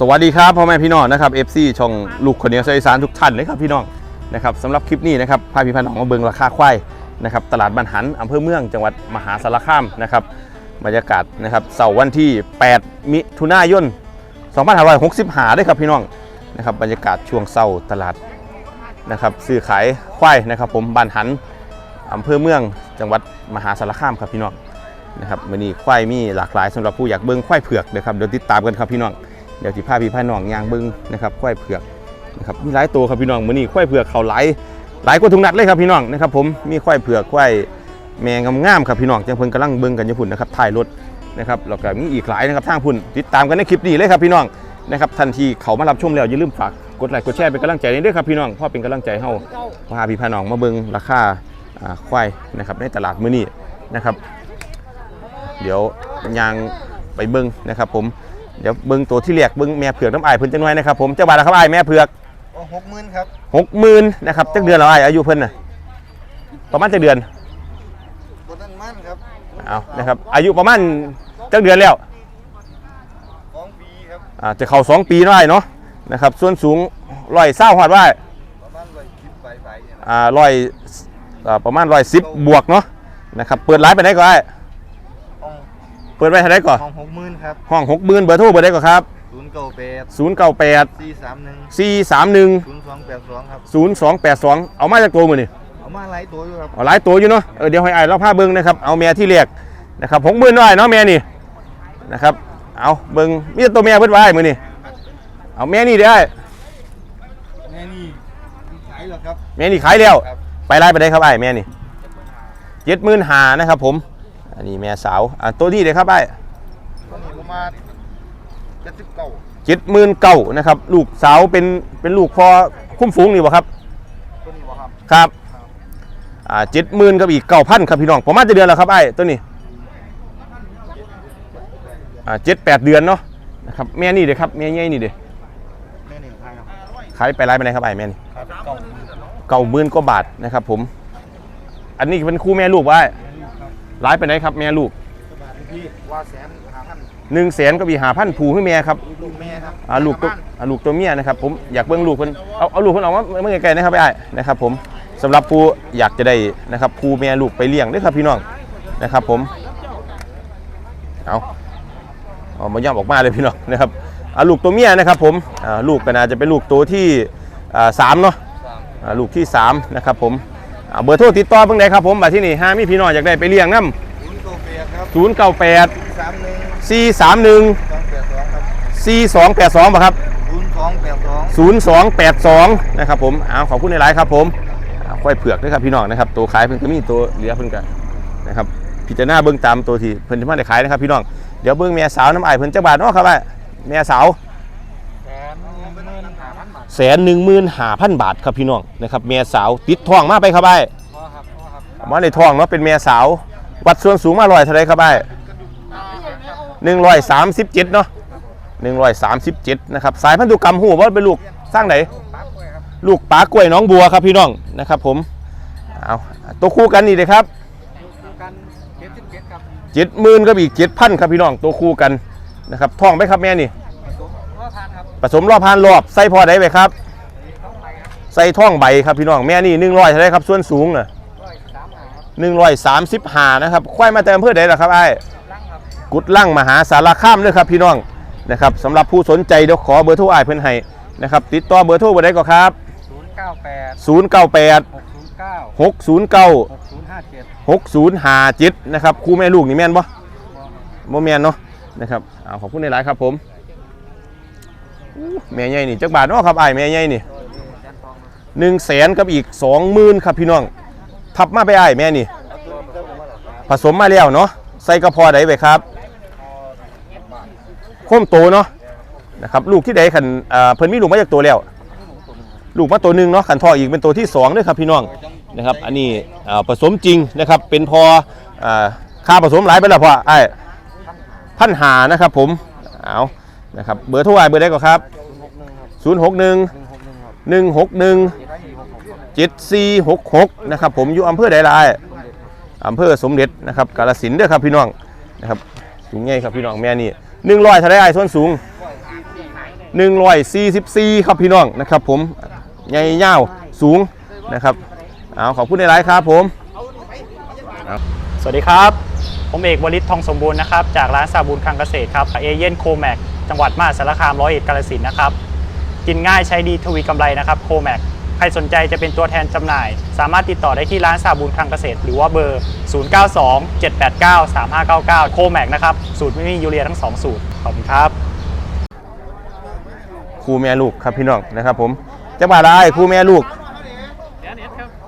สวัสดีครับพ่อแม่พี่น้องนะครับ FC ช่องลูกคนเหนียวเสียงอีสานทุกท่านเลยครับพี่น้องนะครับสำหรับคลิปนี้นะครับพาพี่พันน้องมาเบิงราคาควายนะครับตลาดบ้านหันอำเภอเมืองจังหวัดมหาสารคามนะครับบรรยากาศนะครับเสาร์วันที่ 8 มิถุนายน2565ด้วยครับพี่น้องนะครับบรรยากาศช่วงเสาร์ตลาดนะครับซื้อขายควายนะครับผมบ้านหันอำเภอเมืองจังหวัดมหาสารคามครับพี่น้องนะครับวันนี้ควายมีหลากหลายสำหรับผู้อยากเบิงควายเผือกนะครับเดี๋ยวติดตามกันครับพี่น้อง เดี๋ยวที่พาพี่พาน้องยางบิ้งนะครับควายเผือกนะครับมีหลายตัวครับพี่น้องมื้อนี้ควายเผือกเขาหลายหลายกว่าทุกนัดเลยครับพี่น้องนะครับผมมีควายเผือกควายแมงงามๆครับพี่น้องจังเพิ่นกำลังเบิ้งกันอยู่พุ่นนะครับถ่ายรถนะครับแล้วก็มีอีกหลายนะครับทางพุ่นติดตามกันในคลิปนี้เลยครับพี่น้องนะครับทันทีเขามารับชมแล้วอย่าลืมฝากกดไลค์กดแชร์เป็นกำลังใจให้ด้วยครับพี่น้องพ่อเป็นกำลังใจให้เฮาพาพี่พาน้องมาเบิ้งราคาควายนะครับในตลาดมื้อนี้นะครับ เดี๋ยวยางไปเบิ้งนะครับผม เดี๋ยวเบิ้งตัวที่เรียกเบิ้งแม่เผือกน้ำอายเพิ่นจังหน่อยนะครับผมเจ้าบาทนะครับอายแม่เผือกโอ้หกหมื่นครับหกหมื่นนะครับจักเดือนแล้วอายอายุเพิ่นน่ะประมาณจักเดือนบนนั้นมั่นครับเอานะครับอายุประมาณจักเดือนแล้วสองปีครับอ่าจะเข้าสองปีเนาะอ้ายเนาะนะครับส่วนสูงร้อยเศร้าหอดว่าประมาณร้อยสิบใบใบเนี่ยนะอ่าร้อยอ่าประมาณร้อยสิบบวกเนาะนะครับเปิดร้านไปไหนก็ได้ห้อง เปิดไว้เท่าไหร่ก่อนห้องหกหมื่นครับห้องหกหมื่นเบอร์โทรเบอร์ได้ก่อนครับศูนย์เก้าแปดศูนย์เก้าแปดสี่สามหนึ่งสี่สามหนึ่งศูนย์สองแปดสองครับศูนย์สองแปดสองเอามาจากตัวมือนี่เอามาหลายตัวอยู่ครับเอาหลายตัวอยู่เนาะเออเดี๋ยวให้ไอ้ายเราพาเบิ้งนะครับเอาแม่ที่เรียกนะครับหกหมื่นน้อยเนาะแม่นี่นะครับเอาเบิ้งมีแต่ตัวแม่เพิ่นไว้มือนี่เอาแม่นี่ได้แม่นี่ขายเหรอครับแม่นี่ขายแล้วครับไปไล่ไปได้ครับไอ้ายแม่นี่เจ็ดหมื่นหานะครับผม อันนี้แม่สาวอะตัวนี้เลยครับไอ้ตอนนี้ประมาณเจ็ดสิบเก้าเจ็ดหมื่นเก้านะครับ ลูกสาวเป็นเป็นลูกพอคุ้มฝูงนี่บ่ครับตัวนี้บ่ครับครับอ่าเจ็ดหมื่นกับอีกเก้าพันครับพี่น้องประมาณจะเดือนแล้วครับไอ้ตัวนี้อ่าเจ็ดแปดเดือนเนาะนะครับแม่นี่เด้อครับแม่ใหญ่นี่เด้อแม่นี่ขายครับขายไปไล่ไปไหนครับไอ้แม่นี่ขายเก้าเก้าหมื่นกว่าบาทนะครับผม อันนี้เป็นคู่แม่ลูกว่า แม่นี่ครับไล่ไปไหนครับแม่ลูกสบายพี่ว่าแสนหาพันหนึ่งแสนกับอีหาพันผูให้แม่ครับลูกแม่ครับอ่าลูกตัวอ่าลูกตัวเมียนะครับผมอยากเบิ่งลูกเพิ่นเอาเอาลูกเพิ่นออกมาเมื่อไกลๆนะครับไอ้นะครับ ผมสำหรับผู้อยากจะได้นะครับผู้แม่ลูกไปเลี้ยงเด้วยครับพี่น้องนะครับ ผมเอาเอามาย่อมออกมาเลยพี่น้องนะครับอ่าลูกตัวเมียนะครับ ผมอ่าลูกก็น่าจะเป็นลูกตัวที่อ่าสามเนาะสามอ่าลูกที่3นะครับ ผมอ่า เบอร์โทรติดต่อเพิ่งได้ครับผมบัดที่นี่ห้ามีพี่น้องอยากได้ไปเลี้ยงน้ศูนย์เก้าแปดครับำ098สามหนึ่ง431สองแปดสองครับ4282ป่ะครับศูนย์สองแปดสอง0282นะครับผมอ้าวขอบคุณในไลน์ครับผมอ่าค่อยเผือกด้วยครับพี่น้องนะครับตัวขายเพิ่นก็มีตัวเหลือเพิ่นกันนะครับพิจารณาเบิ่งตามตัวที่เพิ่นจะมาได้ขายนะครับพี่น้องเดี๋ยวเบิ่งแม่สาวน้ำอ้ายเพิ่นจักบาทเนาะครับว่าแม่สาว แสนหนึ่งหมื่นห้าพันบาทครับพี่น้องนะครับแม่สาวติดทองมาไปครับไอ้ครับมาในทองเนาะเป็นแม่สาว วัดส่วนสูงมาลอยเท่าไรครับไอ้หนึ่งร้อยสามสิบเจ็ดเนาะหนึ่งร้อยสามสิบเจ็ดนะครับสายพันธุกรรมหูว่าเป็นลูกสร้างไหนลูกปลากล้วยน้องบัวครับพี่น้องนะครับผมเอาตัวคู่กันนี่เลยครับเจ็ดหมื่นกับอีกเจ็ดพันครับพี่น้องตัวคู่กันนะครับทองไหมครับแม่นี่ ผสมพ่อทานครับผสมรอบพานรอบใส่พอได้ไหมครับต้องไปครับใส่ท้องใบครับพี่น้องแม่นี่หนึ่งร้อยเท่าไรครับส่วนสูงน่ะร้อยสามหาครับหนึ่งร้อยสามสิบห้านะครับควายมาแต่อำเภอใดล่ะครับไอ้ร่างครับกุดลั่งมหาสารคามด้วยครับพี่น้องนะครับสำหรับผู้สนใจเดี๋ยวขอเบอร์โทรอ้ายเพิ่นให้นะครับติดต่อเบอร์โทรเบอร์ใดก็ครับศูนย์เก้าแปด098หกศูนย์เก้า609หกศูนย์ห้าเจ็ด6057นะครับครูแม่ลูกนี่แม่นบ่บ่แม่นเนาะนะครับเอาขอบคุณในหลายๆครับผมอู้ แม่ใหญ่นี่จักบาทเนาะครับไอ้ายแม่ใหญ่นี่แสนทองแสนกับอีก20,000ครับพี่น้อง ทับมาไปไอ้ายแม่นี่ ผสมมาแล้วเนาะใส่กระเพาะใดไว้ครับโคมโตเนาะนะครับลูกที่ใดขันเอ่อเพิ่นมีลูกมาจากตัวแล้ว ลูกมาตัวหนึ่งเนาะขันทออีกเป็นตัวที่สองด้วยครับพี่น้องนะครับ อันนี้อ่อผสมจริงนะครับเป็นพออ่อค่าผสมหลายไปแล้วพอไอ้พันหานะครับผมเอา นะครับเบอร์โทรไอ้เบอร์ได้ก็ครับศูนย์หกหนึ่งครับ061หนึ่งหกหนึ่งครับ161เจ็ดสี่หกหกครับ7466นะครับผมอยู่อำเภอใดลายอำเภอสมเด็จนะครับกาฬสินเด้อครับพี่น้องนะครับสูงใหญ่ครับพี่น้องแม่นี่100เท่าไรอ้ส่วนสูง144ครับพี่น้องนะครับ ผมใหญ่ยาวสูงนะครับเอาขอบคุณในไลฟ์ครับผมสวัสดีครับ ผมเอกวลิตทองสมบูรณ์นะครับ จากร้านสาบูนคังเกษตรครับเอเย่นโคแมก จังหวัดมหาสารคามร้อยเอ็ดกาฬสินธุ์นะครับ กินง่ายใช้ดีทวีกำไรนะครับโคแมกใครสนใจจะเป็นตัวแทนจำหน่าย สามารถติดต่อได้ที่ร้านสาบูนคลังเกษตร หรือว่าเบอร์ 0927893599 โคแมกนะครับ สูตรไม่มียูเรียทั้ง 2 สูตร ขอบคุณครับ ครูแม่ลูกครับพี่น้องนะครับผมจะมาได้ครูแม่ลูก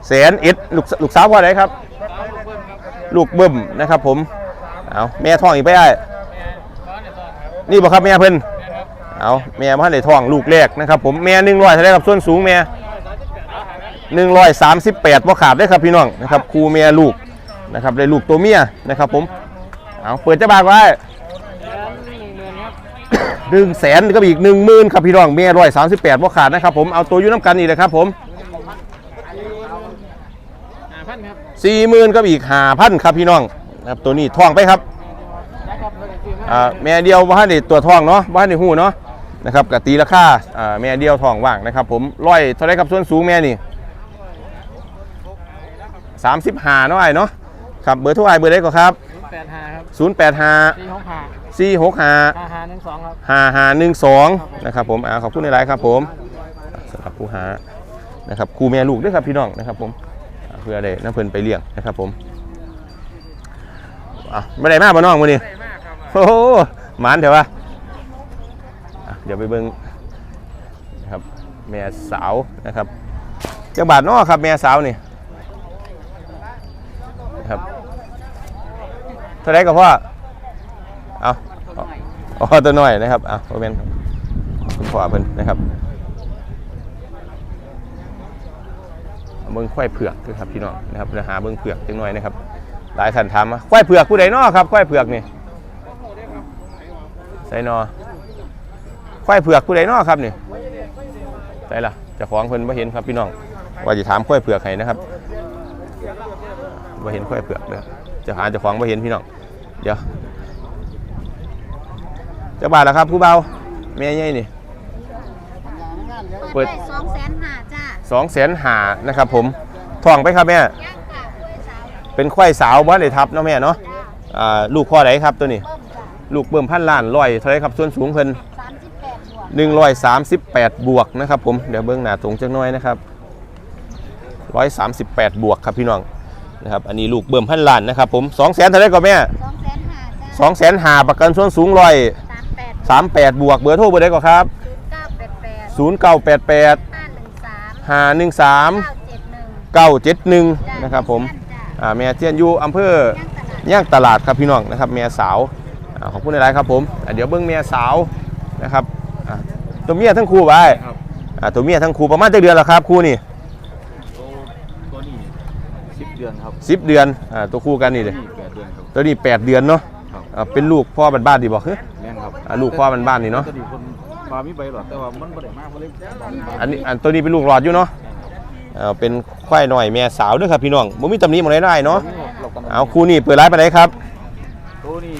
แสนเอ็ดลูกลูกสาวว่าไหนครับ ลูกเบิ่มนะครับผมเอาแม่ท้องอีกไปได้ นี่บอกครับแม่เพิ่นเอาแม่พันในท้องลูกแรกนะครับผมแม่หนึ่งร้อยเท่าไหรครับส่วนสูงแม่หนึ่งร้อยสามสิบแปดบ่ขาดได้ครับพี่น้องนะครับครูแม่ลูกนะครับได้ลูกตัวเมียนะครับผมเอาเปิดเจ้าบากไว้หนึ่งแสนก็อีกหนึ่งหมื่นครับพี่น้องเมียร้อยสามสิบแปดว่าขาดนะครับผมเอาตัวอยุ่น้ำกันอีกเลยครับผมสี่หมื่นก็อีกห้าพันครับพี่น้องนะครับตัวนี้ท่องไปครับ อ่าแม่เดียวว่าในตัวท่องเนาะว่าในหูเนาะนะครับกตีราคาอ่าแม่เดียวท่องว่างนะครับ ผมร้อยเท่าไรครับส่วนสูงแม่นี่สามสิบห้าเนาะไอ้เนาะครับเบอร์โทุกไอเบอร์ได้ก็ครับแปดห้าครับศูนย์แปดห้าสี่หกห้าสี่หกห้าห้าห้าหนึ่งสองครับหาหาหนึ่งสองนะครับผมอ่าขอบคุณในไลน์ครับผมสำหรับผู้หานะครับครูแม่ลูกด้วยครับพี่น้องนะครับผมอ่าเพื่อได้น้ำเพลินไปเลี้ยงนะครับผมอะไม่ได้มากบ่น้องมือนี่ โอ้หมานเถอะวะเดี๋ยวไปเบิ้งนะครับแม่สาวนะครับเจ้าบาทนอครับแม่สาวนี่นะครับเท่าไรกับพ่อเอาอาอ๋อตัวน้อยนะครับอะโอเมนคุณพ่อเพิ่นนะครับเบิ้งควายเผือกด้วยครับพี่น้องนะครับเดี๋ยวหาเบิ้งเผือกจังหน่อยนะครับหลายท่านถามมาควายเผือกผู้ใดน้อครับควายเผือกนี่ ใส่นอควายเผือกผู้ใดน้อครับนี่ใส่ละเจะของเพิ่นบ่เห็นครับพี่น้อง ว่าจะถามควายเผือกให้นะครับบ่เห็นควายเผือกเด้อเจะหาเจะของบ่เห็นพี่น้อง เดี๋ยวจะบาทแล้วครับผู้เบาแม่ใหญ่นี่เปิเปิดดสองแสนห้าจ้าสองแสนหานะครับ ผมทองไปครับแม่ย่างค่ะกล้วยสาวเป็นควายสาวบ้านเลยทับเนาะแม่เนาะอ่าลูกพ่อไหนครับตัวนี้เบิ้มจ้า ลูกเบิ่มพันล้านร้อยเท่าไหรครับส่วนสูงเพิ่นสามสิบแปดบวกหนึ่งร้อยสามสิบแปดบวกนะครับผมเดี๋ยวเบิ้งหน้าตรงจังน้อยนะครับร้อยสามสิบแปดบวกครับพี่น้องนะครับอันนี้ลูกเบิ่มพันล้านนะครับผมสองแสนเท่าไหรก่อนแม่สองแสนห้าจ้าสองแสนหาประกันส่วนสูงร้อยสามแปดสามแปดบวกเบอร์โทรเบอร์ใดก่อนครับศูนย์เก้าแปดแปดศูนย์เก้าแปดแปดห้าหนึ่งสามห้าหนึ่งสามเก้าเจ็ดหนึ่งเก้าเจ็ดหนึ่งจ้านะครับผมจ้าอ่าแม่เทียนอยู่อำเภอย่างตลาดย่างตลาดครับพี่น้องนะครับแม่สาวอ่า ขอบคุณในไลน์ครับผมอ่าเดี๋ยวเบิ้งแม่สาวนะครับอ่าตัวเมียทั้งคู่ไปครับอ่าตัวเมียทั้งคู่ประมาณเจ็ดเดือนแล้วครับคู่นี่ตัวตัวนี้สิบเดือนครับสิบเดือนอ่าตัวคู่กันนี่เลยนี่แปดเดือนครับตัวนี้แปดเดือนเนาะครับอ่าเป็นลูกพ่อบ้านๆดีบอกเฮ้ยแม่นครับอ่าลูกพ่อบ้านๆนี่เนาะตัวนี้คนปลามีใบหลอดแต่ว่ามันบ่ได้มากบ่ได้อันนี้อันตัวนี้เป็นลูกหลอดอยู่เนาะอ่าเป็นควายหน่อยแม่สาวด้วยครับพี่น้องบ่มีตำหนิหมดเลยได้เนาะเรากำลังเอาคู่นี้เปิดร้านไปไหนครับตัวนี้สามสิบ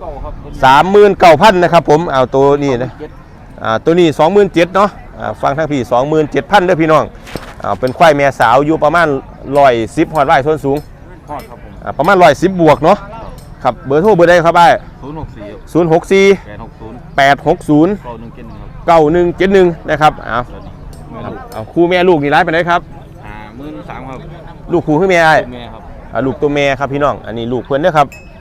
เก้าครับตัวนี้สามหมื่นเก้าพันนะครับผมเอาตัวนี้นะเจ็ดอ่าตัวนี้27,000เนาะอ่าฟังทางพี่27,000เด้อพี่น้องอ่าเป็นควายแม่สาวอยู่ประมาณ110ฮอดไว้ส่วนสูงทอดครับผมอ่าประมาณ110บวกเนาะครับเบอร์โทรเบอร์ใดครับบ้ายศูนย์หกสี่064แปดหกศูนย์860เก้าหนึ่งเจ็ดหนึ่งครับ9171นะครับเอาตัวนี้แม่ครับลูกเอาคู่แม่ลูกนี่ร้ายไปไหนครับห้าหมื่นสามครับลูกคู่คือแม่ไอ้ตัวแม่ครับอ่าลูกตัวแม่ครับพี่น้องอันนี้ลูกเพิ่นเด้อครับอ่า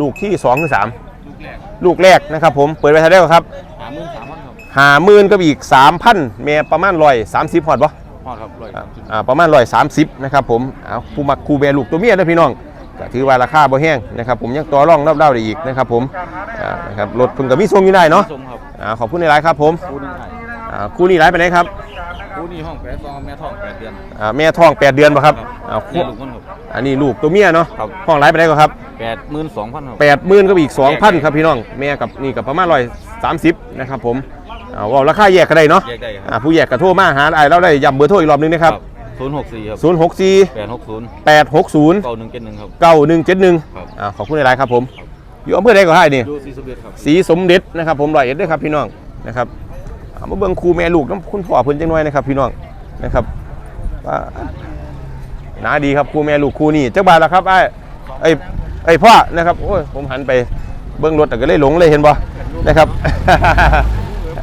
ลูกที่2คือ3ลูกแรกลูกแรกนะครับผมเปิดไว้เท่าไหร่ครับห้าหมื่นสามพันครับ50,000กับอีก 3,000แม่ประมาณ130ฮอดบ่ทอดครับร้อยอ่าสามสิบอ่าประมาณร้อยสามสิบนะครับผมเอาผู้มักคูแบลูกตัวเมียนะพี่น้องก็ถือว่าราคาบ่แห้งนะครับผมยังต่อรองรับเล่าได้อีกนะครับผมอ่านะครับรถเพิ่งกับมีทรงอยู่ได้เนาะส่งครับอ่าขอบคุณในไลน์ครับผมคู่นี้ไทยอ่าคู่นี้ไลน์ไปไหนครับ คู่นี้ห้องแปดซองแม่ท้องแปดเดือนอ่าแม่ท้อง8เดือนป่ะครับอ่าแม่ลูกคนครับ อันนี้ลูกตัวเมียเนาะครับ ห้องไลน์ไปไหนก็ครับแปดหมื่นสองพันครับ แปดหมื่นก็อีกสองพันครับพี่น้องแม่กับนี่กับประมาณร้อยสามสิบนะครับผมอ่าว่าราคาแยกกันได้เนาะแยกได้คอ่ารับผู้แยกกระโทรมาหาไอ้เราได้ย้ำเบอร์โทรอีกรอบนึงนะครับศูนย์หกสี่ครับศูนย์หกสี่แปดหกศูนย์แปดหกศูนย์ เก้าหนึ่งเจ็ดหนึ่งครับ เก้าหนึ่งเจ็ดหนึ่งครับอ่าขอบคุณในไลน์ครับผม อยู่อำเภอใดก็ให้นี่ดูซีสเบียครับ สีสมเด็จนะครับผมร้อยเอ็ดด้วยครับพี่น้องนะครับเอา มาเบิ่งครูแม่ลูกน้ำคุณพ่อเพิ่นจังหน่อยนะครับพี่น้องนะครับว่าหนาดีครับครูแม่ลูกครูนี่จักบาทละครับไอ้ไอ้ยไอ้ยพ่อนะครับโอ้ยผมหันไปเบิ่งรถแต่ก็เลยหลงเลยเห็นบ่นะครับ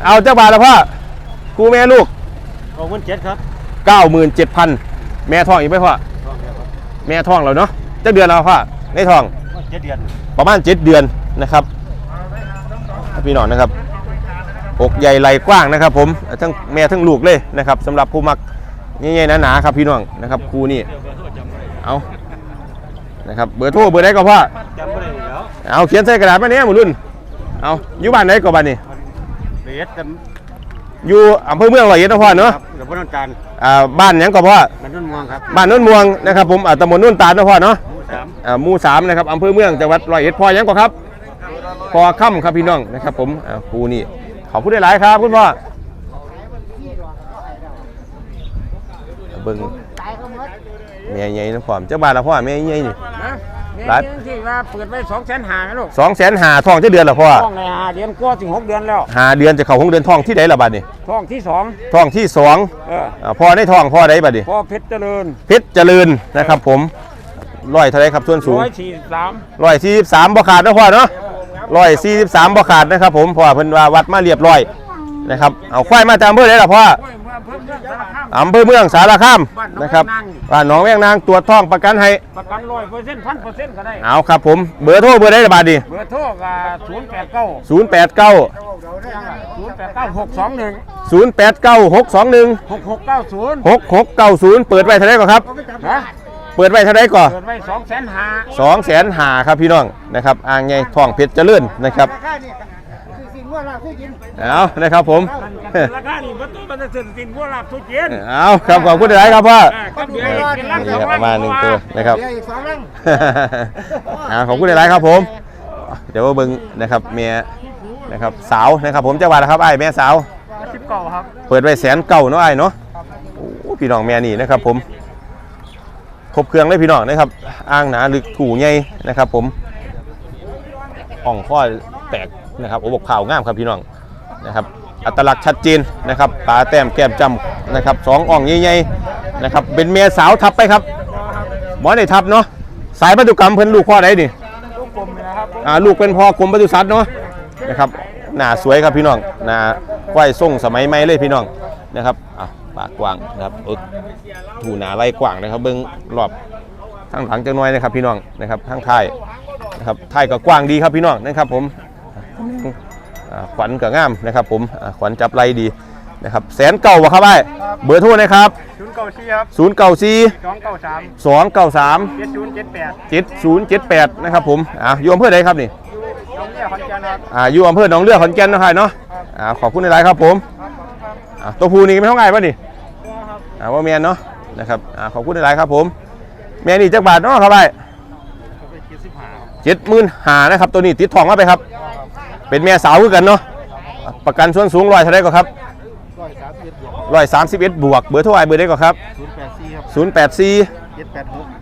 เอาจักบาทละพ่อครูแม่ลูกขอบคุณเจ็ดครับ97,000แม่ท้องอีกไหมพ่อแม่ท้องแล้วเนาะจักเดือนแล้วพ่อในท้องเจ็ดเดือนประมาณ7เดือนนะครับพี่น้องนะครับ อกใหญ่ไหล่กว้างนะครับ ผมทั้งแม่ทั้งลูกเลยนะครับสำหรับผู้มักใหญ่ๆหนาๆครับพี่น้องนะครับครูนี่เอานะครับเบอร์โทรเบอร์ใดก็พ่อจำไม่ได้แล้วเอาเขียนใส่กระดาษมาเนี่ยหมูรุ่นเอาอยู่บ้านไหนก็บ้านนี่เบียดกันอยู่อำเภอเมืองร้อยเอ็ดนะพ่อเนาะครับเดี๋ยวพ่อต้องการอ่าบ้านหยังก็พ่อมันนุ่นมองครับบ้านโนนม่วงนะครับผมอ่าตำบลโนุ่นตาลนะพ่อเนาะหมู่สามอ่าหมู่สามนะครับอำเภอเมืองจังหวัดร้อยเอ็ดพ่อหยังก็ครับพ่อค่ำครับพี่น้องนะครับผมอ่าครูนี่ ขอบคุณหลายๆครับคุณพ่อเบิ่งแม่ใหญ่นะพ่อเจ้าบ้านละพ่อแม่ใหญ่นี่หลายที่ว่าเปิดไว้สองแสนหาลูกสองแสนหาทองเจ้าเดือนละพ่อท้องในหาเดือนกว่าถึงหกเดือนแล้วหาเดือนจะเข้าหงเดือนทองที่ใดละบัดนี่ท้องที่สองทองที่สองเอออ่าพ่อในทองพ่อใดบัดนี่พ่อเพชรเจริญเพชรเจริญนะครับผมร้อยเท่าไรครับส่วนสูงร้อยสี่สิบสามร้อยสี่สิบสามบ่ขาดนะพ่อเนาะ ร้อยสี่สิบสามบ่ขาดนะครับผมเพราะว่าเพิ่นว่าวัดมาเรียบร้อยนะครับเอาควายมาจากอำเภอไหนล่ะพ่อเมื่อเพิ่มเรื่องสารคามอำเภอเมืองสารคามนะครับบ้านหนองแวงนางตรวจท้องประกันให้ประกันร้อยเปอร์เซ็นต์พันเปอร์เซ็นต์ก็ได้เอาครับผมเบอร์โทรเบอร์ใดละบาทดิเบอร์โทรก็ศูนย์แปดเก้าศูนย์แปดเก้าศูนย์แปดเก้าหกสองหนึ่งศูนย์แปดเก้าหกสองหนึ่งหกหกเก้าศูนย์หกหกเก้าศูนย์เปิดไว้เท่าไรก่อนครับฮะเปิดไว้เท่าไรก่อนเปิดไว้สองแสนหาสองแสนหาครับพี่น้องนะครับอ่างไงทองเพชรเจริญนะครับราคานี่คือสิ่งว่าลาบทุกยินเอานะครับผมราคานี่ประตูมันจะเสร็จสิ่งว่าลาบทุกยินเอาครับขอบคุณหลายครับพ่อก็เดี๋ยวกินลังนี่ครับประมาณหนึ่งตัวนะครับเดี๋ยวอีกสองลังอ่าขอบคุณหลายๆครับผม เดี๋ยวมาเบิ่งนะครับเมียนะครับสาวนะครับผมจะว่านะครับไอ้ายแม่สาวสิบเก้าครับเปิดไว้แสนเก่าเนาะไอ้ายเนาะโอ้พี่น้องแม่นี่นะครับผม ครบเครื่องเลยพี่น้องนะครับอ้างหนาลึกถูใหญ่นะครับ ผมอ่องข้อแตกนะครับโอ้บอกข่าวงามครับพี่น้องนะครับ อัตลักษณ์ชัดเจนนะครับตาแต้มแก้มจำนะครับสองอ่องใหญ่ๆนะครับ เป็นเมียสาวทับไปครับหมอในทับเนาะสายพันธุกรรมเพิ่นลูกพ่อใดนี่ลูกกลมเลยนะครับอ่าลูกเป็นพ่อกรมปศุสัตว์เนาะนะครับหน้าสวยครับพี่น้องหน้าไหวส่งสมัยใหม่เลยพี่น้องนะครับอะ ปากกว้างนะครับเออถูหนาไหล่กว้างนะครับเบิ้งรอบทางหลังจังน้อยนะครับพี่น้องนะครับทางท้ายนะครับท้ายก็กว้างดีครับพี่น้องนะครับผมอ่าขวัญก็งามนะครับ ผมอ่าขวัญจับไหล่ดีนะครับแสนเก่าวะครับไอ้เบอร์โทรนะครับศูนย์เก้าสี่ครับ0 9 4สองเก้าสาม2 9 3เจ็ดศูนย์เจ็ดแปด7 0 7 8นะครับผมอ่าอยู่อำเภอใดครับนี่น้องเนี่ยขอนแก่นครับอ่าอยู่อำเภอหนองเลือขอนแก่นนะครับเนาะอ่าขอบคุณในไลน์ครับผม อ่าตัวภูนี่ไม่เท่าไงป่ะนี่อ่าว่าแมนเนาะนะครับอ่าขอบคุณในไลน์ครับผมแมนนี่จักบาทเนาะครับไปเจ็ดหมื่นหานะครับ ตัวนี้ติดทองมาไปครับ เป็นแม่สาวคือกันเนาะประกันส่วนสูงร้อยเท่าไรก็ครับร้อยสามสิบเอ็ดบวกเบอร์เท่าไหร่เบอร์ได้ก็ครับศูนย์แปดสี่ครับศูนย์แปดสี่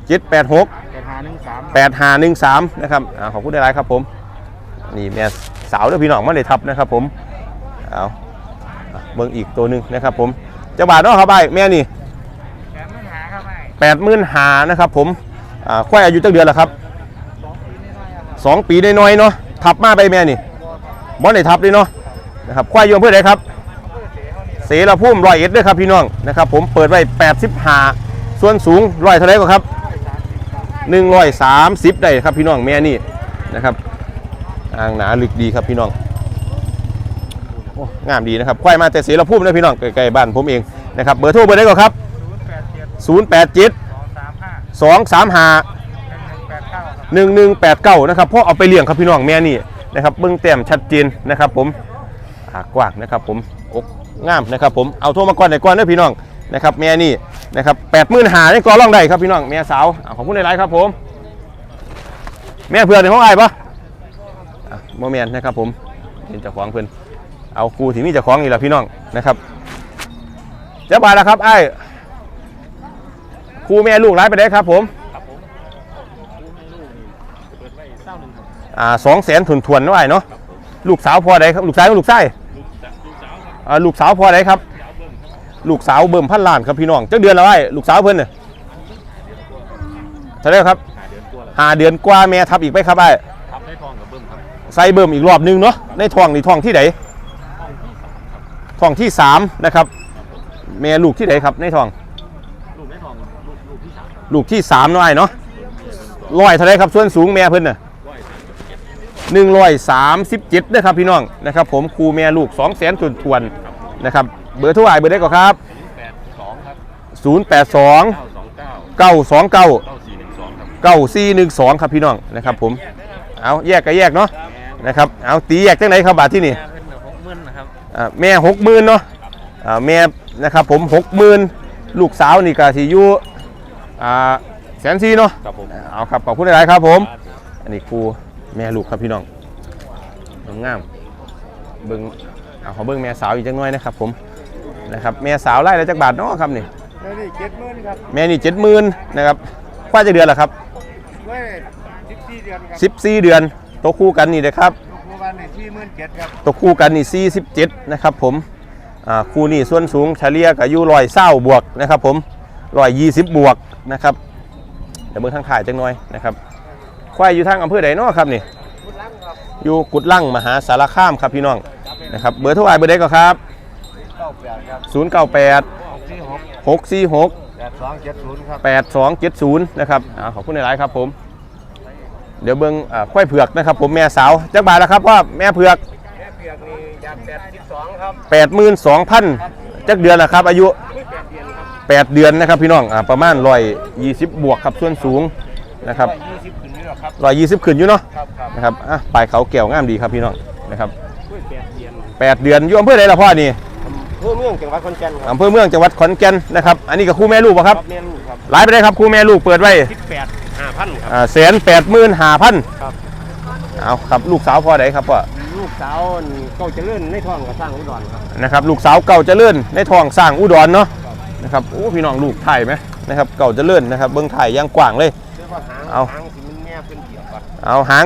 เจ็ดแปดหกแปดห้าหนึ่งสามแปดห้าหนึ่งสามนะครับขอบคุณในไลน์ครับผม นี่แม่สาวเด้อพี่น้องมาเลยทับนะครับผมเอา เบิ่งอีกตัวหนึ่งนะครับผมจะบาทเนาะครับไอ้แม่นี่แถมไม่หาครับไอ้แปดหมื่นหานะครับผมอ่าควายอายุตั้งเดือนแล้วครับสองปีน้อยๆเนาะทับมาไปแม่นี่บอลไหนทับเลยเนาะนะครับควายอยมเพื่อไหนครับเสรพุ่มร้อยเอ็ดด้วยครับพี่น้องนะครับผมเปิดไว้แปดสิบห้าส่วนสูงร้อยเท่าไหรก็ครับหนึ่งร้อยสามสิบได้ครับพี่น้องแม่นี่นะครับอ่างหนาลึกดีครับพี่น้องโอ้ งามดีนะครับควายมาแต่เสรพุ่มนะพี่น้องใกล้ๆบ้านผมเองนะครับเบอร์โทรเบอร์ได้ก็ครับศูนย์แปดจ็ด087สองสามห้า235หนึ่งหนึ่งแปดเก้าครับ1189นะครับพ่อเอาไปเลี้ยงครับพี่น้องแม่นี่นะครับเบื้องแต้มชัดเจนนะครับผมอากว้างนะครับผมอกงามนะครับผมเอาโทรมาก่อนไหนก่อนเด้อพี่น้องนะครับแม่นี่นะครับแปดหมื่นหานี่ก็ร้องได้ครับพี่น้องแม่สาวอ่าขอบคุณในไลน์ครับผม แม่เพื่อนในห้องไอ้ปะอะโมเมนนะครับผมเป็นเจ้าของเพื่อน เอาครูที่มีเจ้าของนี่แหละพี่น้องนะครับเจ้าบาทแล้วครับไอ้ครูแม่ลูกร้ายไปได้ครับ ผมอ่าสองแสนทุนทวนๆเนาะไอ้เนาะลูกสาวพอใดครับลูกชายกับลูกชายอ่าลูกสาวพอไหนครับ ลูกสาวเบิ่มพันล้านครับพี่น้องจักเดือนแล้วไอ้ลูกสาวเพิ่นน่ะเท่าไหรครับห้าเดือนกว่าแม่ทับอีกไหมครับไอ้ทับได้ทองกับเบิ้มครับใส่เบิ่มอีกรอบนึงเนาะในท้องนี่ท้องที่ไหน ท้องที่สามนะครับ แม่ลูกที่ไหนครับในท้อง ลูกได้ทองลูกลูกที่สามลูกที่สามเนาะไอ้เนาะร้อยเท่าไรครับส่วนสูงแม่เพิ่นน่ะหนึ่งร้อยสามสิบเจ็ดนะครับพี่น้องนะครับ ผมครูแม่ลูกสองแสนทวนๆนะครับ เบอร์โทรไอ้เบอร์ได้ก่อนครับแปดสองครับศูนย์แปดสองเก้าสองเก้าเก้าสองเก้าเก้าสี่หนึ่งสองครับเก้าสี่หนึ่งสองครับพี่น้องนะครับ ผมเอาแยกก็แยกเนาะนะครับเอาตีแยกจังไหนครับบาทที่นี่เพิ่นหกหมื่นนะครับอ่า แม่หกหมื่นเนาะอ่าแม่นะครับผมหกหมื่นลูกสาวนี่ก็สิอยู่อ่าแสนสี่เนาะครับผมเอาครับขอบคุณหลายๆครับผม อันนี้ครูแม่ลูกครับพี่น้องงามๆเบิ้งเอาขอเบิ้งแม่สาวอีกจังน้อยนะครับผมนะครับแม่สาวไล่แล้วจักบาทเนาะครับนี่แล้วนี่เจ็ดหมื่นครับแม่นี่เจ็ดหมื่นนะครับกว่าจะเดือนละครับไว้สิบสี่เดือนครับสิบสี่เดือนตัวคู่กันนี่นะครับลูกบัวบา นในที่หมื่นเจ็ดครับตัวคู่กันนี่สี่สิบเจ็ดนะครับผมอ่าคู่นี่ส่วนสูงเฉลี่ยก็อยู่ร้อยเศร้าบวกนะครับผมร้อยยี่สิบบวกนะครับเดี๋ยวเบิ้งทางถ่ายจังน้อยนะครับควายอยู่ทางอำเภอใดเนาะครับนี่พุทธลังครับอยู่กุดลั่งมหาสารคามครับพี่น้องนะครับเบอร์โทรไอเบอร์ใดก็ครับ เก้าแปดครับ098 หกสี่หก646 แปดสองเจ็ดศูนย์ครับ 8270 นะครับอ่าขอบคุณหลายๆครับผม เดี๋ยวเบิ้งอ่าควายเผือกนะครับ ผมแม่สาวจักบาทแล้วครับว่าแม่เผือกแม่เปียกนี่ยาแปดสิบสองครับ82,000จักเดือนละครับ อายุแปดเดือนครับ8 เดือนนะครับพี่น้องอ่าประมาณ120 บวกครับส่วนสูงนะครับ ยี่สิบขึ้นนี่หรอครับ 120ขึ้นอยู่เนาะครับครับนะครับอะปลายเขาแก้วงามดีครับพี่น้องนะครับกล้วยแปดเดือนแปดเดือนอยู่อำเภอใดล่ะพ่อนี่เพื่อเมืองจังหวัดขอนแก่นครับอำเภอเมืองจังหวัดขอนแก่นนะครับอันนี้ก็คู่แม่ลูกป่ะครับแม่ลูกครับ หลายไปได้ครับคู่แม่ลูกเปิดไว้ สิบแปดห้า พันครับอ่าแสนแปดหมื่นห้าพันครับ เอาครับลูกสาวพ่อใดครับพ่อลูกสาวนี่เก้าเจริญในท้องกับสร้างอุดรครับ นะครับลูกสาวเก่าเจริญในท้องสร้างอุดรเนาะนะครับโอ้พี่น้องลูกไทยไหมนะครับเก่าเจริญนะครับเบิ้งไทยย่างกว้างเลยเรียกว่าหางเอาหางสิมันแม่เป็นเกี่ยวกับเอาหาง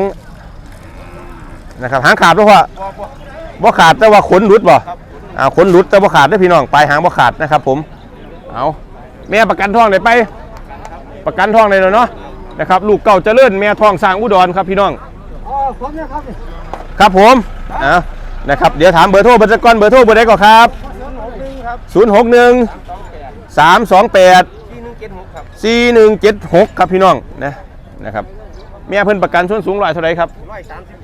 นะครับหางขาดป่ะพ่อบ่บ่บ่ขาดแต่ว่าขนหลุดบ่ครับอ่าขนหลุดแต่บ่ขาดได้อพี่น้องปลายหางบ่ขาดนะครับผมเอาแม่ประกันท้องได้ไป ประกันท้องได้แล้วเนาะ นะครับลูกเก่าเจริญแม่ท้องสร้างอุดรครับพี่น้องอ๋อผมเนี่ยครับนี่ครับผมเอานะครับเดี๋ยวถามเบอร์โทรเบอร์สกอนเบอร์โทรเบอร์ใดก่อนครับศูนย์หกหนึ่งครับ061สองแปด328ที่หนึ่งเจ็ดหกครับ4176ครับพี่น้องนะนะครับเมียเพิ่นประกันส่วนสูงร้อยเท่าไหรครับร้อยสามสิบ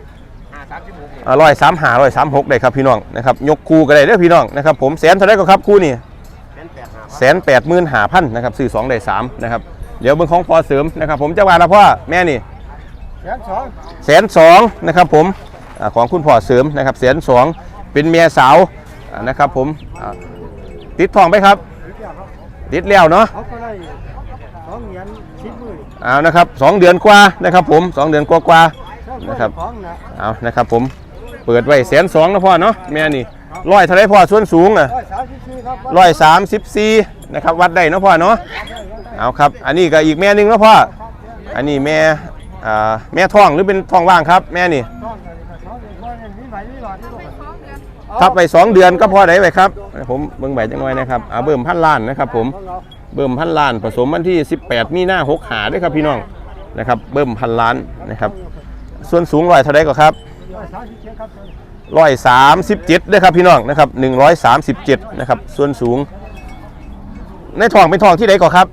ห้าสามสิบหกร้อยสามหาร้อยสามหกได้ครับพี่น้องนะครับยกคู่ก็ได้เด้อพี่น้องนะครับผมแสนเท่าไหรก็ครับคู่นี่เป็นแปดห้าแสนแปดหมื่นหาพันนะครับซื้อสองได้สามนะครับ เดี๋ยวเบิ่งของพอเสริมนะครับ ผมจะว่าละพ่อแม่นี่แสนสองแสนสองนะครับผมอ่าของคุณพ่อเสริมนะครับแสนสองเป็นเมียสาวอ่านะครับผมอ่าติดทองไปครับ ติดแล้วเนาะเขาก็ได้สองเหรียญสิบหมื่นเอานะครับสองเดือนกว่านะครับผมสองเดือนกว่ากว่านะครับ ของนะเอานะครับผมเปิดไว้แสนสองนะพ่อเนาะแม่นี่ร้อยเท่าไรพ่อส่วนสูงอะร้อยสามสิบสี่ครับร้อยสามสิบสี่นะครับวัดได้เนาะพ่อเนาะ เอาครับ อันนี้ก็อีกแม่หนึงเนาะพ่อ อันนี้แม่อ่าแม่ท้องหรือเป็นท้องว่างครับ แม่นี่ทับไปสองเดือนก็พอได้ไว้ครับผมเบิ่งใบจังหน่อยนะครับเอาเบิ่มพันล้านนะครับผมเบิ่มพันล้าน ผสมวันที่ 18 มีหน้าหกหาด้วยครับพี่น้องนะครับเบิ่มพันล้านนะครับส่วนสูงร้อยเท่าไรก็ครับร้อยสามสิบเจ็ดครับร้อยสามสิบเจ็ดด้วยครับพี่น้องนะครับหนึ่งร้อยสามสิบเจ็ดนะครับส่วนสูง ในทองเป็นทองที่ไหนก่อนครับ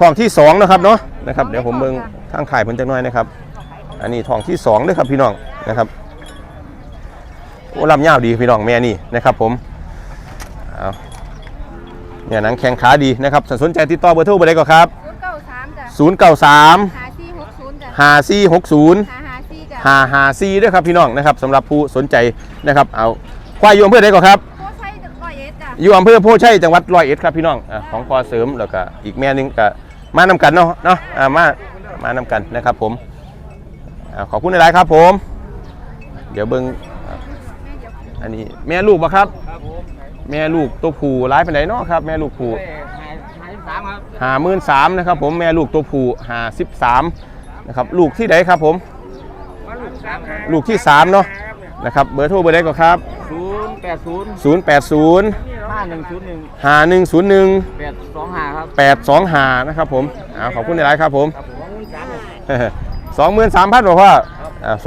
ทองที่สองนะครับเนาะนะครับเดี๋ยวผมเบิ่งทางขายเพิ่นจังน้อยนะครับ อันนี้ทองที่สองด้วยครับพี่น้องนะครับโอ้ลำยาวดีพี่น้องแม่นี่นะครับผมเอาเนี่ยหนังแข้งขาดีนะครับสนใจติดต่อเบอร์โทรเบอร์ใดก่อนครับศูนย์เก้าสามจ้ะ0 9 3หาสี่หกศูนย์จ้ะ5 4 6 0หาหาสี่จ้ะหาหาซีด้วยครับพี่น้องนะครับสำหรับผู้สนใจนะครับเอาควายอยู่อำเภอใดก่อนครับโคชัยร้อยเอ็ดจ้ะอยู่อำเภอโพชัยจังหวัดร้อยเอ็ดครับพี่น้องอะของพอเสริมแล้วก็อีกแม่หนึงก็ มานำกันเนาะเนาะมามานำกันนะครับผมขอบคุณหลายครับผม เดี๋ยวเบิ้งอันนี้แม่ลูกปะครับ แม่ลูกตัวผูร้ายไปไหนเนาะครับ แม่ลูกผูหาหมื่นสามนะครับผมแม่ลูกตัวผูหาสิบสามนะครับลูกที่ไหนครับผม ลูกที่สามเนาะนะครับเบอร์โทรเบอร์ไหนก่อนครับศูนย์แปดศูนย์ ห้าหนึ่งศูนย์หนึ่งหาหนึ่งศูนย์หนึ่งแปดสองห้าครับแปดสองหานะครับผมอ่าขอบคุณในไลน์ครับผมครับผมว่าเงินสามเลยสองหมื่นสามพันบอกว่า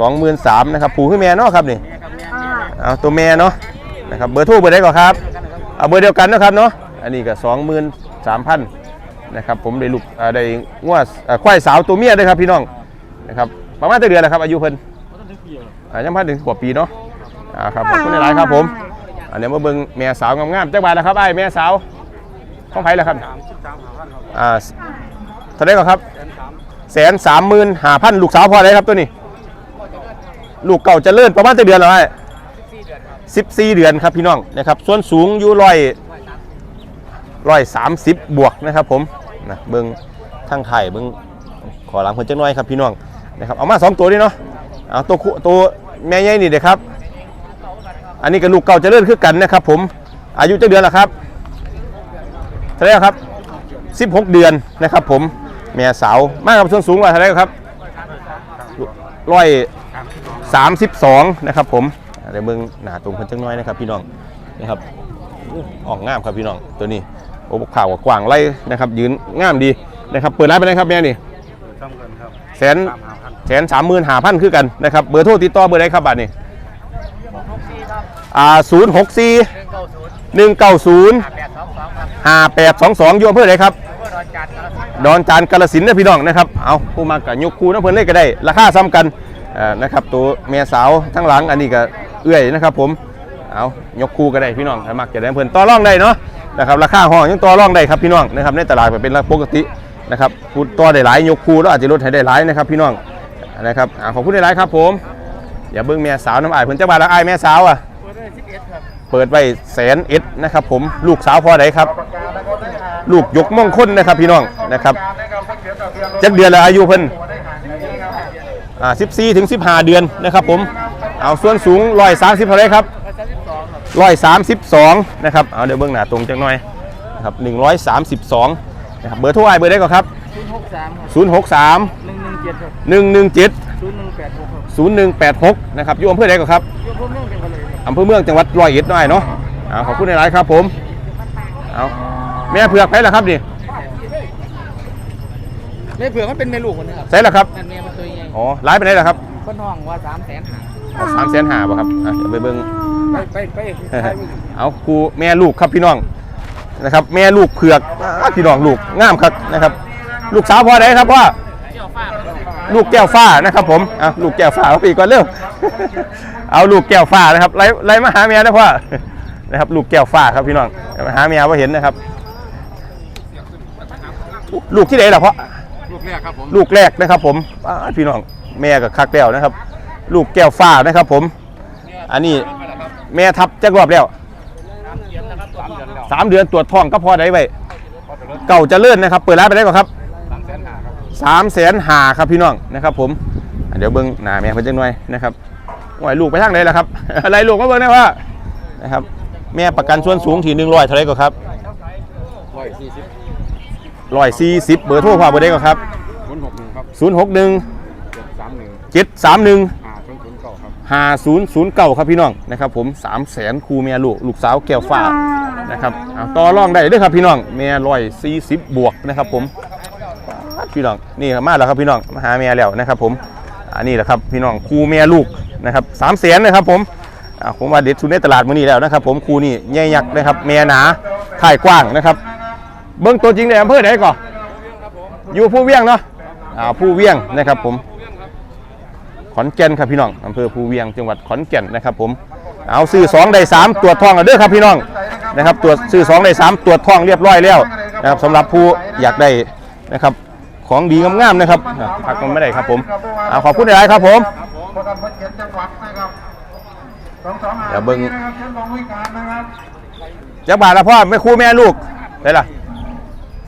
สองหมื่นสามนะครับผูขึ้นแม่เนาะครับนี่แม่ครับแม่แม่เอาตัวแม่เนาะนะครับเบอร์โทรเบอร์ได้ก่อนครับเอาเบอร์เดียวกันนะครับเนาะอันนี้ก็สองหมื่นสามพันนะครับผมได้ลูกอ่าได้งวดอ่าควายสาวตัวเมียด้วยครับพี่น้องนะครับประมาณเท่าเดือนแล้วครับอายุเพิ่นอ่ายังพันถึงกว่าปีเนาะอ่าครับขอบคุณในไลน์ครับผม อันนี้มาเบิ่งแม่สาวงามๆจักบาทแล้วครับไอ้ายแม่สาวของไผ่แล้วครับอ่าเท่าไหรก่อนครับแสนสามหมื่นห้าพันลูกสาวพอได้ครับตัวนี้ ลูกเก่าเจะเลื่อนประมาณเท่าเดือนแล้วไอ้สิบสี่เดือนครับพี่น้องนะครับ ส่วนสูงอยู่ร้อยร้อยสามสิบบวกนะครับผมนะเบิ้งทั้งไข่เบิ้งขอหลังคนจังน้อยครับพี่น้องนะครับเอามาสองตัวนี่เนาะเอาตัวคู่ตัวแม่ใหญ่นี่เด็กครับ อันนี้กับลูกเก่าเจะเลื่อนคือกันนะครับ ผมอายุเจะเดือนแล้วครับเท่าไหรครับสิบหกเดือนนะครับ ผมแม่สาวมากกับส่วนสูงว่าเท่าไหรครับร้อย32นะครับ ผมเดี๋ยวเบิ่งหน้าตรงเพิ่นจังน้อยนะครับ พี่น้องนะครับอู้ออกงามครับพี่น้องตัวนี้โอ้บกข่าวกว้างไล่นะครับ ยืนงามดีนะครับ เปิดร้านไปไหนครับแม่นี่ทำกันครับแสนแสนสามหมื่นห้าพันคือกันนะครับ เบอร์โทรติดต่อเบอร์ใดครับบัดนี้ อ่าศูนย์หกสี่หนึ่งเก้าศูนย์แปดสองสองครับห้าแปดสองสองอยู่อำเภอใดครับเพื่อรอนจัดครับดอนจานกาลสินธุ์นะพี่น้องนะครับ เอาผู้มากกับยกคูน้ำเพิ่นเล่ก็ได้ ราคาซ้ำกันอ่อนะครับ ตัวเมียสาวทั้งหลังอันนี้ก็เอื้อยนะครับ ผม เอายกคูก็ได้พี่น้องถ้ามักจะได้เพิ่นต่อรองได้เนาะนะครับ ราคาห้องยังต่อรองได้ครับพี่น้องนะครับในตลาดก็เป็นราคาปกตินะครับพูดต่อได้หลายยกคูแล้วอาจจะลดให้ได้หลายนะครับ พี่น้องนะครับอ่าขอบคุณได้หลายครับผม อย่าเบิ่งเมียสาวน้ำอายเพิ่นจะบาทละอายแม่สาวอะ เปิดได้สิบเอ็ดครับเปิดไว้แสนเอ็ดนะครับผมลูกสาวพอไดครับ ลูกยกมงคลนนะครับพี่น้องนะครับจักเดือนล้วอายุเพิ่นอ่า14ถึง15เดือนนะครับผมเอาส่วนสูง130เท่าไรครับ132นะครับเอาเดี๋ยวเบื้องหน้าตรงจังหน่อยนะครับ132นะครับเบอร์โทรไอเบอร์ได้ก่อนครับศูนย์หกสามหนึ่งหนึ่งเจ็ดศูนย์หนึ่งแปดหกนะครับอยู่อำเภอใดก่อนครับยกพวกเรื่องเป็นไปเลย อำเภอเมืองจังหวัดร้อยเอ็ดหน่อยเนาะเอาขอบคุณในไลน์ครับผมเอาแม่เผือกไปแล้วครับนี่ไม่เผื่อมันเป็นเมลูกคนนะครับใช่แล้วครับนั่นเมียมันเคยไงอ๋อไลน์ไปไหนล่ะครับคนห้องว่าสามแสนหาสามแสนหาบ่ครับอะเดี๋ยวไปเบิ่งไปไปไปเอาครูแม่ลูกครับพี่น้องนะครับ แม่ลูกเผือกอะพี่น้องลูกงามครับนะครับ ลูกสาวพอได้ครับว่า ลูกแก้วฟ้านะครับผมอะลูกแก้วฟ้าเอาปีก่อนเร็ว เอาลูกแก้วฟ้านะครับไล่ไล่มาหาเมียนะพ่อนะครับลูกแก้วฟ้าครับพี่น้องเดี๋ยวมาหาเมียว่าเห็นนะครับ ลูกที่ไหนล่ะพ่อลูกแรกครับผมลูกแรกนะครับผมอ่าพี่น้องแม่กับคักแก้วนะครับ ลูกแก้วฟ้านะครับผม อันนี้แม่ทับจักรอบแล้วสามเดือนตรวจท้องก็พอได้ไว้เก่าเจะเลื่อนนะครับ เปิดร้านไปได้ก่อนครับสามแสนหาครับ สามแสนหาครับพี่น้องนะครับ ผมอะเดี๋ยวเบิ้งหน้าแม่เพิ่นจังหน่อยนะครับว่าลูกไปทางไหนล่ะครับ อะไรลูกมาเบิ้งได้ว่านะครับ แม่ประกันส่วนสูงที่หนึ่งร้อยเท่าไหรก็ครับร้อยสี่สิบร้อยสี่สิบเบอร์โทรพ่อเบอร์ได้ก็ครับศูนย์หกหนึ่งครับศูนย์หกหนึ่งเจ็ดสามหนึ่งเจ็ดสามหนึ่งอ่าศูนย์ศูนย์เก้าครับห้าศูนย์ศูนย์เก้าครับพี่น้องนะครับผมสามแสนครูเมียลูกลูกสาวแก้วฟ้านะครับเอาต่อรองได้เด้วยครับพี่น้องเมียร้อยสี่สิบบวกนะครับผม พี่น้องนี่มาแล้วครับพี่น้องมาหาเมียแล้วนะครับผมอันนี้แหละครับพี่น้องคูเมียลูกนะครับสามแสนนะครับผมผมว่าเด็ดสุดในตลาดมื้อนี้แล้วนะครับผมคูนี่ใหญ่ยักษ์นะครับเมียหนาถ่ายกว้างนะครับ เบื้องตัวจริงในอำเภอไหนก่อนอยู่ผู้เวียงเนาะอ่าผู้เวียงนะครับผมขอนแก่นครับพี่น้องอำเภอภูเวียงจังหวัดขอนแก่นนะครับผมเอาซื้อ2ได้3ตรวจทองกันเด้อครับพี่น้องนะครับตรวจซื้อ2ได้3ตรวจทองเรียบร้อยแล้วนะครับสำหรับผู้อยากได้นะครับ ของดีงามๆนะครับอะพักมันไม่ได้ครับผมเอาขอบคุณหลายๆครับผมประกันพัฒน์จังหวัดนะครับสองสองเดี๋ยวเบิ่งนะครับเช่นลงวิการนะครับจักบาทละพ่อแม่ครูแม่ลูกได้ล่ะ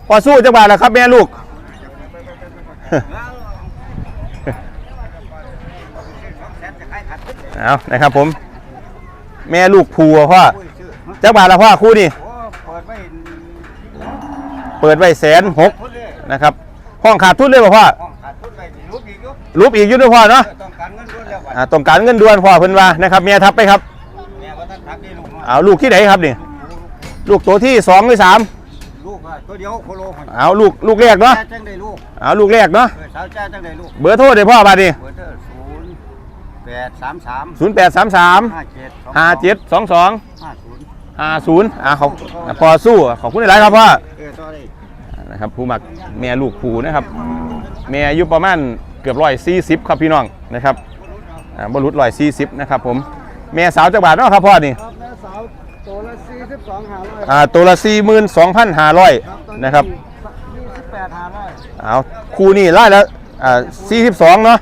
พอสู้จักบาทละครับแม่ลูกเอานะครับผม แม่ลูกภูอะพ่อจักบาทละพ่อครู่นี่โอ้เปิดไม่เปิดไว้แสนหกนะครับ ห้องขาดทุนเลยป่ะพ่อห้องขาดทุนไปสิรูปอีกยุบรูปอีกอยู่ด้วยพ่อเนาะต้องการเงินด้วยแล้วอ่าต้องการเงินด่วนพ่อเพิ่นว่านะครับเมียทับไปครับแม่ว่าท่านทักได้ลูกน้อยเอาลูกที่ไหนครับนี่ลูกตัวที่สองหรือสามลูกอะตัวเดียวโคโลคนเอาลูกลูกแรกเนาะจังได้ลูกเอาลูกแรกเนาะเออสาวจ้าจังได้ลูกเบอร์โทรเดี๋ยวพ่อบาดนี่เบอร์เตอร์ศูนย์แปดสามสามศูนย์แปดสามสามห้าเจ็ดห้าเจ็ดสองสองห้าศูนย์ห้าศูนย์อ่าขอบพอสู้ขอบคุณหลายๆครับพ่อเออตัว นี้นะครับผู้หมักแม่ลูกผูนะครับ แม่อายุประมาณเกือบร้อยสี่สิบครับพี่น้องนะครับอ่าบรรลุร้อยสี่สิบนะครับผมแม่สาวจักบาทเนาะครับพ่อนี่ครับแม่สาวตัวละสี่สิบสองหาร้อยอ่าตัวละสี่หมื่นสองพันห้าร้อยนะครับยี่สิบแปดหาร้อยเอาคู่นี่ไล่แล้วอ่าสี่สิบสองเนาะ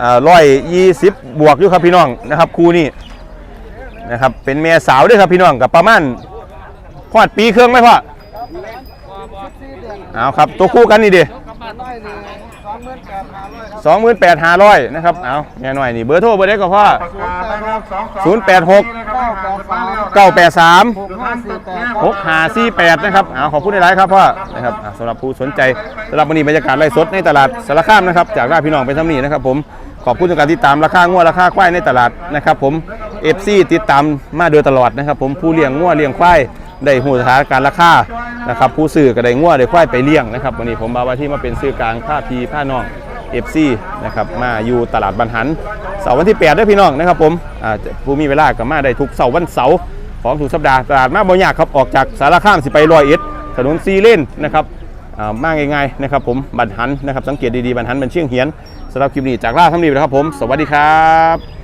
อ่าร้อยยี่สิบบวกอยู่ครับพี่น้องนะครับคู่นี่นะครับเป็นแม่สาวด้วยครับพี่น้องกับประมาณพอดปีเครื่องไหมพ่อสี่ เดือนเอาครับตัวคู่กันนี่ดิร้อยหนึ่งสองหมื่นแปดหาร้อยครับสองหมื่นแปดห้าร้อยนะครับเอาแง่หน่อยนี่เบอร์โทรเบอร์ได้ก็พ่อศูนย์แปดหกเก้าแปดสามหกห้าสี่แปดหกห้าสี่แปดนะครับเอาขอบคุณในไลฟ์ครับพ่อนะครับอ่าสำหรับผู้สนใจสำหรับวันนี้บรรยากาศไร่สดในตลาดสารคามนะครับจากราชพี่น้องไปทำนี่นะครับผมขอบคุณทุกการติดตามราคางัวราคาควายในตลาดนะครับผมเอฟซีติดตามมาโดยตลอดนะครับผมผู้เลี้ยงงัวเลี้ยงควาย ได้หูสถานการณ์ราคานะครับผู้ซื้อก็ได้งัวได้ควายไปเลี้ยงนะครับวันนี้ผมบาว่าที่มาเป็นซื้อกลางผ้าพีผ้าน้องเอฟซีนะครับมาอยู่ตลาดบันหันเสาร์วันที่8ด้วยพี่น้องนะครับผมอ่าผู้มีเวลาก็มาได้ทุกเสาร์วันเสาร์ของถูกสัปดาห์ตลาดมาบ่ยากครับออกจากสารคามสิไปรอยเอ็ดถนนซีเลนนะครับอ่ามาง่ายๆนะครับผมบันหันนะครับสังเกตดีๆบันหันเป็นเชียงเหียนสำหรับคลิปนี้จากล่าทั้งนี้นะครับผม สวัสดีครับ